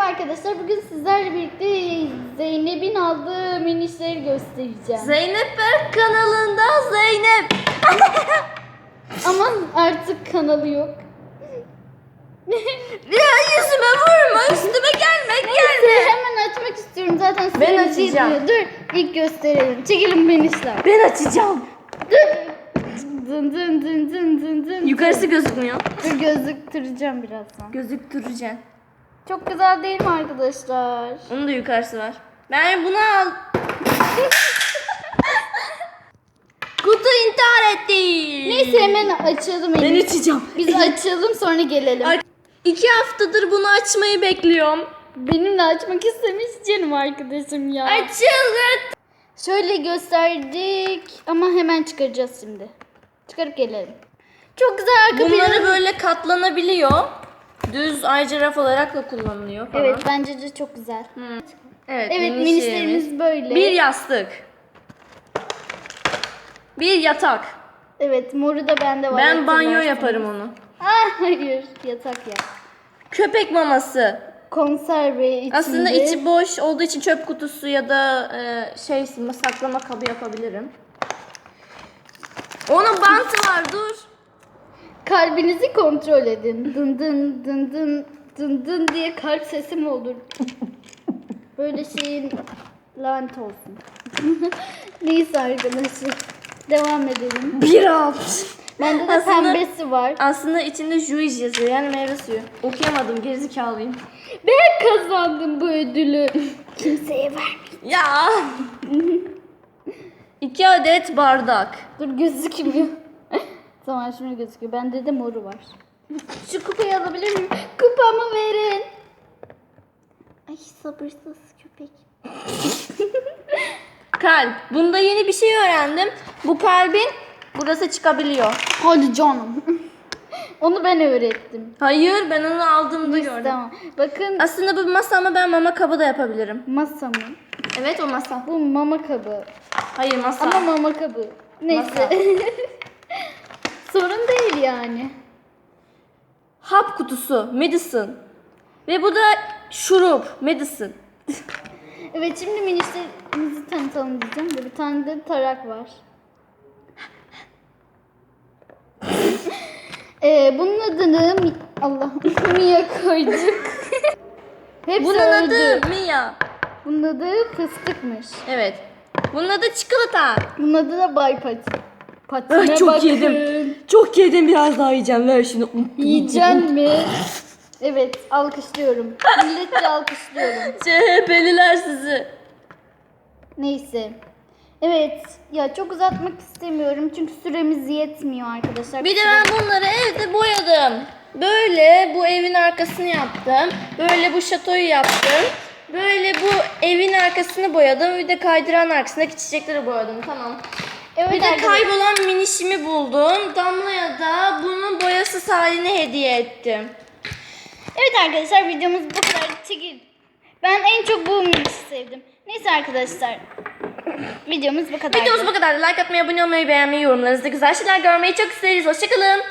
arkadaşlar. Bugün sizlerle birlikte Zeynep'in aldığı minişleri göstereceğim. Zeynep Berk kanalında Zeynep. Ama artık kanalı yok. Ya yüzüme vurma üstüme gelme Neyse gelme. hemen açmak istiyorum. Zaten Ben açacağım. yetmiyor. Dur ilk gösterelim. Çekelim minişler. Ben açacağım. Dur. Dın dın dın dın dın dın. Yukarısı gözükmüyor. Dur gözüktüreceğim birazdan. Gözüktüreceksin. Çok güzel değil mi arkadaşlar? Onun da yukarısı var. Ben bunu al. Kutu intihar etti. Neyse hemen açalım. Ben Elif. açacağım. Biz açalım sonra gelelim. İki haftadır bunu açmayı bekliyorum. Benimle açmak istemiş canım arkadaşım ya. Açıldı. Şöyle gösterdik ama hemen çıkaracağız şimdi. Çıkarıp gelelim. Çok güzel arka Bunları planı- böyle katlanabiliyor. Düz ayrıca raf olarak da kullanılıyor falan. Evet bence de çok güzel. Evet, Evet minis minislerimiz yerimiz. böyle. Bir yastık. Bir yatak. Evet moru da bende var. Ben banyo yaparım onu. Ah hayır yatak ya. Köpek maması. Konserve içinde. Aslında içi boş olduğu için çöp kutusu ya da e, şey saklama kabı yapabilirim. Onun bantı var dur. Kalbinizi kontrol edin. Dın dın dın dın dın dın diye kalp sesi mi olur? Böyle şeyin lanet olsun. Neyse arkadaşlar. Devam edelim. Bir alt. Bende de Aslında- pembesi var. Aslında içinde juice yazıyor yani meyve suyu. Okuyamadım gerizekalıyım. Ben kazandım bu ödülü. Kimseye vermeyin. Ya. İki adet bardak. Dur gözükmüyor. Tamam şimdi gözüküyor. Bende de moru var. Şu kupayı alabilir miyim? Kupamı verin. Ay sabırsız köpek. Kalp. Bunda yeni bir şey öğrendim. Bu kalbin burası çıkabiliyor. Hadi canım. Onu ben öğrettim. Hayır ben onu aldığımda gördüm. Tamam. Bakın Aslında bu masa ama ben mama kabı da yapabilirim. masa mı? Evet o masa. Bu mama kabı. Hayır masa. Ama mama kabı. Neyse. Sorun değil yani. Hap kutusu. Medicine. Ve bu da şurup. Medicine. Evet şimdi minişlerimizi tanıtalım diyeceğim bir tane de tarak var. ee, bunun adını Mi- Allah Mia koyduk. Hepsi Bunun öldü. adı Mia. Bunun adı fıstıkmış. Evet. Bunun adı çikolata. Bunun adı da Bay Pati. Patine Ah, çok bakın. yedim. Çok yedim biraz daha yiyeceğim. Ver şunu. Yiyeceksin mi? Evet alkışlıyorum. Milletçe alkışlıyorum. CHP'liler sizi. Neyse. Evet. Ya çok uzatmak istemiyorum çünkü süremiz yetmiyor arkadaşlar. Bir de ben bunları evde boyadım. Böyle bu evin arkasını yaptım. Böyle bu şatoyu yaptım. Böyle bu evin arkasını boyadım. Bir de kaydıran arkasındaki çiçekleri boyadım. Tamam. Evet, Bir de arkadaşlar. kaybolan minişimi buldum. Damla'ya da bunun boyasız halini hediye ettim. Evet arkadaşlar videomuz bu kadar. Çekil. Ben en çok bu minişi sevdim. Neyse arkadaşlar. Videomuz bu kadar. Videomuz bu kadar. Like atmayı, abone olmayı, beğenmeyi, yorumlarınızda güzel şeyler görmeyi çok isteriz. Hoşçakalın.